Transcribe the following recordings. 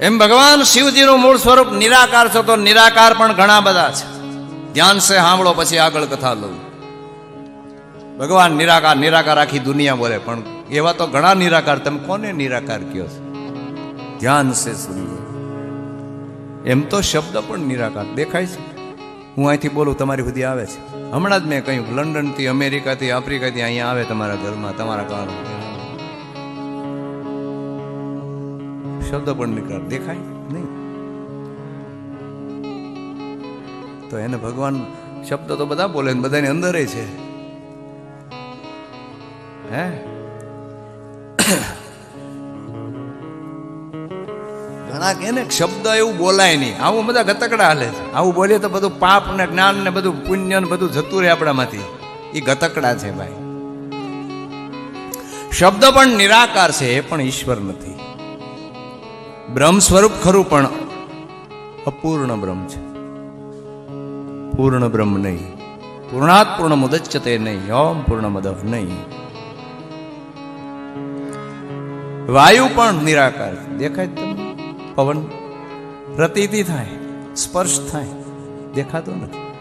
એમ ભગવાન શિવજીનું મૂળ સ્વરૂપ નિરાકાર છે તો નિરાકાર પણ ઘણા બધા છે. ધ્યાન સે સાંભળો પછી આગળ કથા લઉં. ભગવાન નિરાકાર નિરાકાર આખી દુનિયા બોલે, પણ એવા તો ઘણા નિરાકાર, તમે કોને નિરાકાર કયો છો? ધ્યાન સે સુનિએ એમ તો શબ્દ પણ નિરાકાર, દેખાય છે? હું અહીંથી બોલું, તમારી સુધી આવે છે. હમણાં જ મેં કહ્યું, લંડનથી અમેરિકાથી આફ્રિકાથી અહીંયા આવે તમારા ઘરમાં, તમારા કાળમાં શબ્દ પણ નીકળ દેખાય નહીં. તો એને ભગવાન શબ્દ તો બધા બોલે ને બધાની અંદર છે. હે? ઘણા કે ને શબ્દ એવું બોલાય નહીં. આવું બધા ગતકડા હાલે છે. આવું બોલીએ તો બધું પાપ ને જ્ઞાન ને બધું પુણ્ય ને બધું જતું રહે આપણામાંથી. એ ગતકડા છે ભાઈ. શબ્દ પણ નિરાકાર છે, એ પણ ઈશ્વર નથી. બ્રહ્મ સ્વરૂપ ખરું, પણ અપૂર્ણ બ્રહ્મ છે. પૂર્ણ બ્રહ્મ નહીં. પૂર્ણાત પૂર્ણ મુદચ્યતે નહીં. ઓમ પૂર્ણ મદહ નહીં. વાયુ પણ નિરાકાર દેખાય તમને? પવન. પ્રતીતિ થાય. સ્પર્શ થાય. દેખાતો નથી.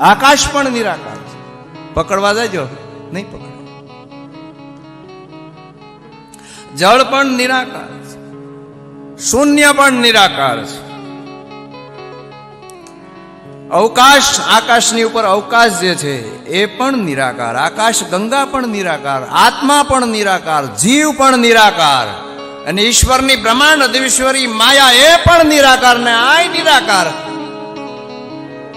આકાશ પણ નિરાકાર પકડવા જાજો. નહીં પકડે. જળ પણ નિરાકાર છે. શૂન્ય પણ નિરાકાર છે. અવકાશ આકાશની ઉપર અવકાશ જે છે, એ પણ નિરાકાર. આકાશ ગંગા પણ નિરાકાર. આત્મા પણ નિરાકાર. જીવ પણ નિરાકાર. અને ઈશ્વરની બ્રહ્માંડ અધિશ્વરી માયા એ પણ નિરાકાર ને આ નિરાકાર.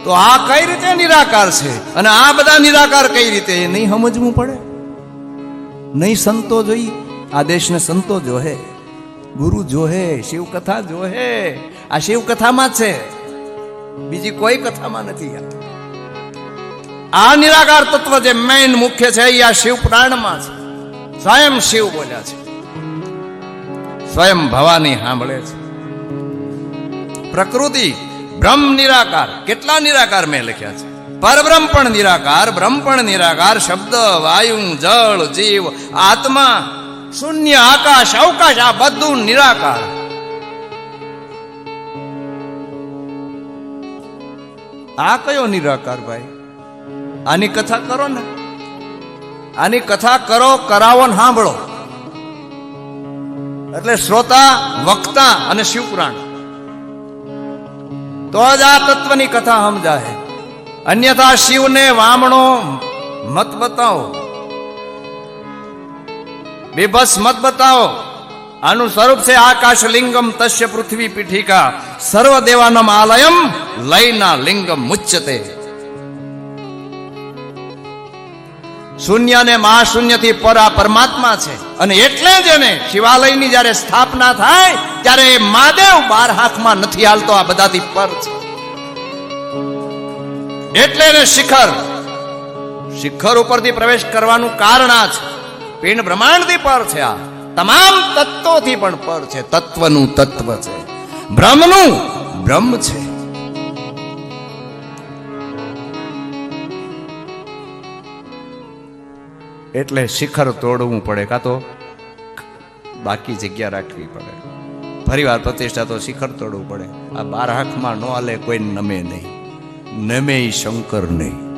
તો આ કઈ રીતે નિરાકાર છે? અને આ બધા નિરાકાર કઈ રીતે? નહીં સમજવું પડે. નહીં સંતો જોઈ આ દેશને સંતો જોહે ગુરુ જોહે શિવકથા જોહે આ શિવકથામાં છે. બીજી કોઈ કથામાં નથી. આ. નિરાકાર તત્વ જે મેઇન મુખ્ય છે, એ આ શિવ પુરાણમાં છે. સ્વયં શિવ બોલ્યા છે. સ્વયં ભવાની સાંભળે છે. પ્રકૃતિ બ્રહ્મ નિરાકાર. કેટલા નિરાકાર મેં લખ્યા છે? પરબ્રહ્મ પણ નિરાકાર, બ્રહ્મ પણ નિરાકાર. શબ્દ, વાયુ, જળ, જીવ, આત્મા શૂન્ય આકાશ, અવકાશ, આ બધું નિરાકાર. આ કયો નિરાકાર ભાઈ? આની કથા કરો ને. આની કથા કરો, કરાવો ને સાંભળો. એટલે શ્રોતા, વક્તા અને શિવપુરાણ. તો જ આ તત્વની કથા સમજાય. અન્યથા શિવને વામણો મત બતાવો. બેબસ મત બતાવો. આનું સ્વરૂપ છે આકાશ લિંગમ તસ્ય પૃથ્વી પીઠિકા. સર્વ દેવાનમ આલયમ લયના લિંગમ મુચ્યતે. શૂન્ય ને મહાશૂન્યથી પર આ પરમાત્મા છે. અને એટલે જ એને શિવાલયની જ્યારે સ્થાપના થાય, ત્યારે એ મહાદેવ બાર હાથમાં નથી હાલતો, આ બધાથી પર છે. એટલે એને શિખર. શિખર ઉપરથી પ્રવેશ કરવાનું કારણ આ છે. પિંડ બ્રહ્માંડથી પર છે આ. તમામ તત્વોથી પણ પર છે. તત્વનું તત્વ છે. બ્રહ્મનું બ્રહ્મ છે. એટલે શિખર તોડવું પડે, કાં તો બાકી જગ્યા રાખવી પડે. ફરીવાર પ્રતિષ્ઠા તો શિખર તોડવું પડે. આ બાર હાથમાં ન હાલે, કોઈ નમે નહીં. નમે શંકર નહીં.